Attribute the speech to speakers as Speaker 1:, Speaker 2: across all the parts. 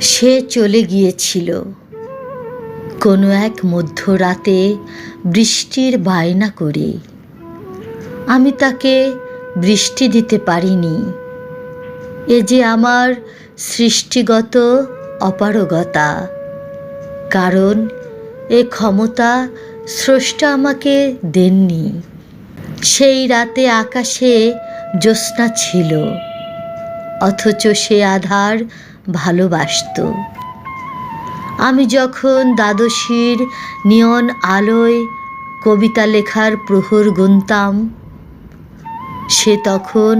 Speaker 1: সে চলে গিয়েছিল। কোনো এক মধ্যরাতে বৃষ্টির বায়না করে। আমি তাকে বৃষ্টি দিতে পারিনি। এ যে আমার সৃষ্টিগত অপারগতা। কারণ এ ক্ষমতা স্রষ্টা আমাকে দেননি। সেই রাতে আকাশে জ্যোৎস্না ছিল। অথচ সে আধার ভালোবাসত। আমি যখন দ্বাদশীর নিয়ন আলোয় কবিতা লেখার প্রহর গুনতাম, সে তখন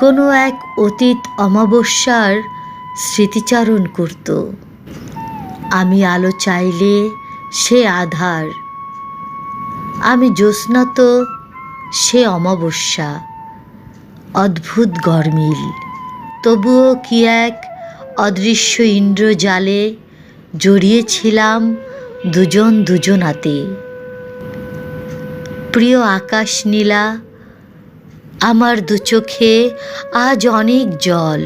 Speaker 1: কোনো এক অতীত অমাবস্যার স্মৃতিচারণ করত। আমি আলো চাইলে সে আধার, আমি জ্যোৎস্না সে অমাবস্যা। অদ্ভুত গরমিল, তবুও কি এক অদৃশ্য ইন্দ্রজালে জড়িয়েছিলাম দুজন দুজনাতে। প্রিয় আকাশ নীলা আমার দু চোখে আজ অনেক জল,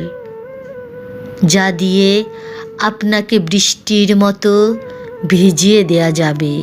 Speaker 1: যা দিয়ে আপনাকে বৃষ্টির মতো ভিজিয়ে দেয়া যাবে।